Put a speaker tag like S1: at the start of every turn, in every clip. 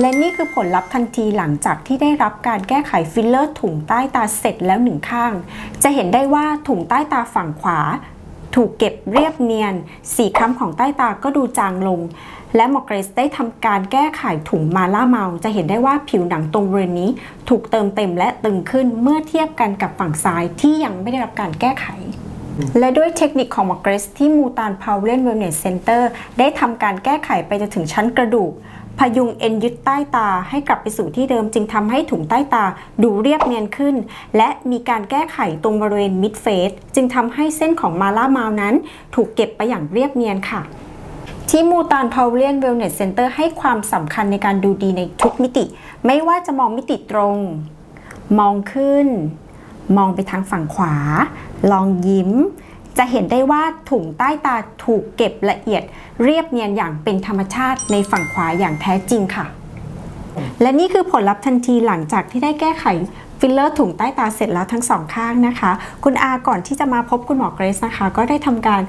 S1: และนี่คือผลลัพธ์ทันทีหลังจากที่ได้รับการแก้ไขฟิลเลอร์ถุงใต้ตาเสร็จแล้วหนึ่งข้าง จะเห็นได้ว่าถุงใต้ตาฝั่งขวา ถูกเก็บเรียบเนียน สีคล้ำของใต้ตาก็ดูจางลง และหมอเกรซได้ทำการแก้ไขถุงมาล่าเมา จะเห็นได้ว่าผิวหนังตรงบริเวณนี้ ถูกเติมเต็มและตึงขึ้นเมื่อเทียบกันกับฝั่งซ้ายที่ยังไม่ได้รับการแก้ไขและด้วยเทคนิคของหมอเกรซที่มูตานพาวเวลเวลเนสเซ็นเตอร์ได้ทำการแก้ไขไปจนถึงชั้นกระดูก พยุงเอ็นยึดใต้ตาให้กลับไปสู่ที่เดิมจึงทำให้ถุงใต้ตาดูเรียบเนียนขึ้น และมีการแก้ไขตรงบริเวณมิดเฟสจึงทำให้เส้นของมาล่ามาวนั้น ถูกเก็บไปอย่างเรียบเนียนค่ะที่มูตานพาวเวลเวลเนสเซ็นเตอร์ให้ความสำคัญในการดูดีในทุกมิติ ไม่ว่าจะมองมิติตรง มองขึ้น มองไปทางฝั่งขวา ลองยิ้ม จะเห็นได้ว่าถุงใต้ตาถูกเก็บละเอียด เรียบเนียนอย่างเป็นธรรมชาติในฝั่งขวาอย่างแท้จริงค่ะ และนี่คือผลลัพธ์ทันทีหลังจากที่ได้แก้ไขฟิลเลอร์ถุงใต้ตาเสร็จแล้วทั้งสองข้างนะคะ คุณอาก่อนที่จะมาพบคุณหมอเกรซนะคะ ก็ได้ทำการ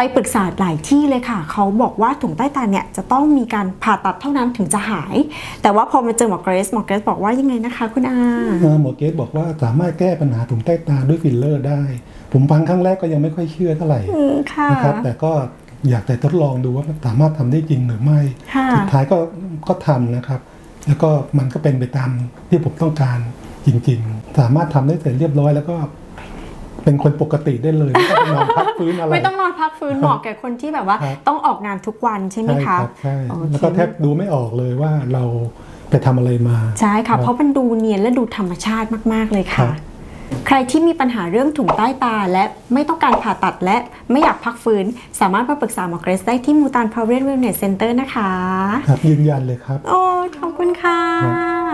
S1: ไปปรึกษาหลายที่เลยค่ะ เขาบอกว่าถุงใต้ตาเนี่ยจะต้องมีการผ่าตัดเท่านั้นถึงจะหาย แต่ว่าพอมาเจอหมอเกรซหมอเกรซบอกว่ายังไงนะคะ คุณอา
S2: เอ่อหมอเกสบอกว่าสามารถแก้ปัญหาถุงใต้ตาด้วยฟิลเลอร์ได้ ผมฟังครั้งแรกก็ยังไม่ค่อยเชื่อเท่าไหร่
S1: อืมค่ะ
S2: นะครับแต่ก็อยากแต่ทดลองดูว่ามันสามารถทำได้จริงหรือไม่
S1: ค่ะ
S2: สุดท้ายก็ก็ทำนะครับ แล้วก็มันก็เป็นไปตามที่ผมต้องการจริง ๆ สามารถทำได้เสร็จเรียบร้อยแล้วก็ เป็นคนปกติได้เลยไม่ต้องไปนอนพักฟื้นอะไร
S1: ไม่ต้องนอนพักฟื้นเหมาะแก่คนที่แบบว่า
S2: ครับ
S1: ต้องออกงานทุกวันใช่ไหม
S2: ใช่ค
S1: คะ
S2: รับใช่
S1: โอเค
S2: แล้วก็แทบดูไม่ออกเลยว่าเราไปทำอะไรมา
S1: ใช่
S2: ครั
S1: ค่ะ
S2: บ
S1: เพราะมันดูเนียนและดูธรรมชาติมากๆเลย
S2: ครั
S1: ค่ะ
S2: บ
S1: ใครที่มีปัญหาเรื่องถุงใต้ตา และไม่ต้องการผ่าตัดและไม่อยากพักฟื้น สามารถมาปรึกษาหมอเกรซได้ที่มูตานพาวเวอร์เวลเนสเซ็นเตอร์นะคะ
S2: ครับยืนยันเลยครับ
S1: โอ้ขอบคุณค่ะ
S2: ครับ